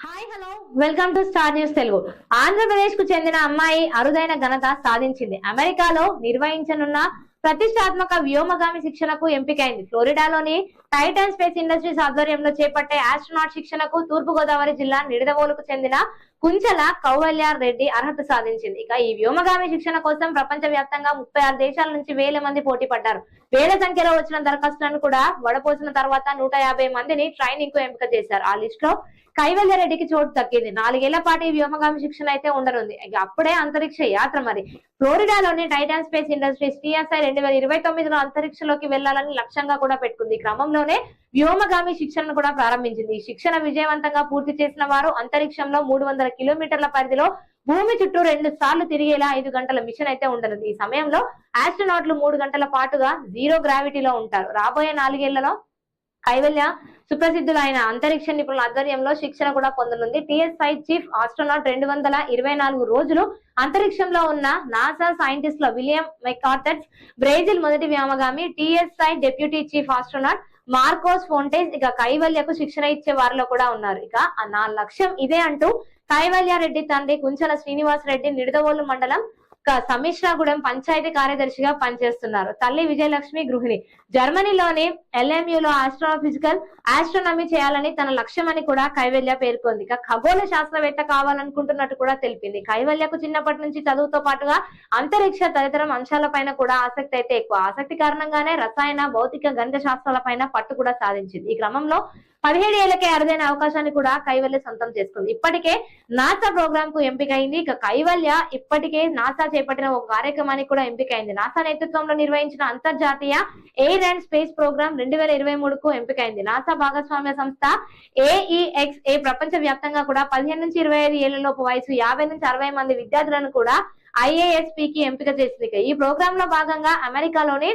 Hi hello. Welcome to star news Telugu. ఆంధ్రప్రదేశ్కు చెందిన అమ్మాయి అరుదైన ఘనత సాధించింది. అమెరికాలో నిర్వహించనున్న ప్రతిష్టాత్మక వ్యోమగామి శిక్షణకు ఎంపికైంది. ఫ్లోరిడాలోని టైటన్ స్పేస్ ఇండస్ట్రీస్ ఆధ్వర్యంలో చేపట్టే ఆస్ట్రోనాట్ శిక్షణకు తూర్పు గోదావరి జిల్లా నిడదవోలుకు చెందిన కుంచల కౌవల్యార్ రెడ్డి అర్హత సాధించింది. ఇక ఈ వ్యోమగామి శిక్షణ కోసం ప్రపంచ వ్యాప్తంగా ముప్పై ఆరు దేశాల నుంచి వేల మంది పోటీ పడ్డారు. వేల సంఖ్యలో వచ్చిన దరఖాస్తులను కూడా వడపోసిన తర్వాత నూట యాభై మందిని ట్రైనింగ్కు ఎంపిక చేశారు. ఆ లిస్ట్లో కైవల్య రెడ్డికి చోటు దక్కింది. నాలుగేళ్ళ పాటు ఈ వ్యోమగామి శిక్షణ అయితే ఉండనుంది. అప్పుడే అంతరిక్ష యాత్ర మరి. ఫ్లోరిడాలోని టైటాన్ స్పేస్ ఇండస్ట్రీస్ టీఎస్ఐ రెండు వేల ఇరవై తొమ్మిదిలో అంతరిక్షంలోకి వెళ్ళాలని లక్ష్యంగా కూడా పెట్టుకుంది. ఈ క్రమంలోనే వ్యోమగామి శిక్షణను కూడా ప్రారంభించింది. శిక్షణ విజయవంతంగా పూర్తి చేసిన వారు అంతరిక్షంలో మూడు వందల కిలోమీటర్ల పరిధిలో భూమి చుట్టూ రెండు సార్లు తిరిగేలా ఐదు గంటల మిషన్ అయితే ఉండనుంది ఈ సమయంలో ఆస్ట్రోనాట్లు మూడు గంటల పాటుగా జీరో గ్రావిటీలో ఉంటారు. రాబోయే నాలుగేళ్ళలో కైవల్య సుప్రసిద్ధులైన అంతరిక్ష నిపుణుల ఆధ్వర్యంలో శిక్షణ కూడా పొందనుంది. టిఎస్ఐ చీఫ్ ఆస్ట్రోనాట్ రెండు వందల ఇరవై నాలుగు రోజులు అంతరిక్షంలో ఉన్న నాసా సైంటిస్టుల విలియం మెకార్టర్స్ బ్రెజిల్ మొదటి వ్యోమగామి TSI deputy chief astronaut Marcos Pontes ఇక కైవల్యకు శిక్షణ ఇచ్చే వారిలో కూడా ఉన్నారు. ఇక నా లక్ష్యం ఇదే అంటూ కైవల్యారెడ్డి తండ్రి కుంచల శ్రీనివాస్ రెడ్డి నిడదవోలు మండలం సమిష్రాగూడెం పంచాయతీ కార్యదర్శిగా పనిచేస్తున్నారు. తల్లి విజయలక్ష్మి గృహిణి. జర్మనీలోని ఎల్ఎంయులో ఆస్ట్రోఫిజికల్ ఆస్ట్రోనమీ చేయాలని తన లక్ష్యం అని కూడా కైవల్య పేర్కొంది. ఇక ఖగోళ శాస్త్రవేత్త కావాలనుకుంటున్నట్టు కూడా తెలిపింది. కైవల్యకు చిన్నప్పటి నుంచి చదువుతో పాటుగా అంతరిక్ష తదితర అంశాలపైన కూడా ఆసక్తి అయితే ఎక్కువ. ఆసక్తి కారణంగానే రసాయన భౌతిక గణిత శాస్త్రాలపైన పట్టు కూడా సాధించింది. ఈ క్రమంలో పదిహేడు ఏళ్ళకే అరుదైన అవకాశాన్ని కూడా కైవల్య సొంతం చేసుకుంది. ఇప్పటికే నాసా ప్రోగ్రామ్కు ఎంపికైంది. ఇక కైవల్య ఇప్పటికే నాసా చేపట్టిన ఒక కార్యక్రమానికి కూడా ఎంపికైంది. నాసా నేతృత్వంలో నిర్వహించిన అంతర్జాతీయ ఎయిర్ అండ్ స్పేస్ ప్రోగ్రామ్ రెండు వేల ఇరవై మూడుకు ఎంపికైంది. నాసా భాగస్వామ్య సంస్థ ఏఈఎక్స్ ఏ ప్రపంచ వ్యాప్తంగా కూడా పదిహేను నుంచి ఇరవై ఐదు ఏళ్ళలోపు వయసు యాభై నుంచి అరవై మంది విద్యార్థులను కూడా ఐఏఎస్పి కి ఎంపిక చేసింది. ఈ ప్రోగ్రామ్లో భాగంగా అమెరికాలోని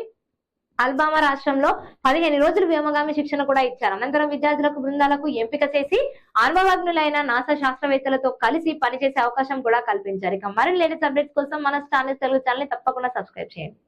అల్బామా రాష్ట్రంలో పదిహేను రోజులు వ్యోమగామి శిక్షణ కూడా ఇచ్చారు. అనంతరం విద్యార్థులకు బృందాలకు ఎంపిక చేసి అనుభవజ్ఞులైన నాసా శాస్త్రవేత్తలతో కలిసి పనిచేసే అవకాశం కూడా కల్పించారు. ఇక మరిన్ని లేటెస్ట్ అప్డేట్స్ కోసం మన ఛానల్ తెలుగు ఛానల్ తప్పకుండా సబ్స్క్రైబ్ చేయండి.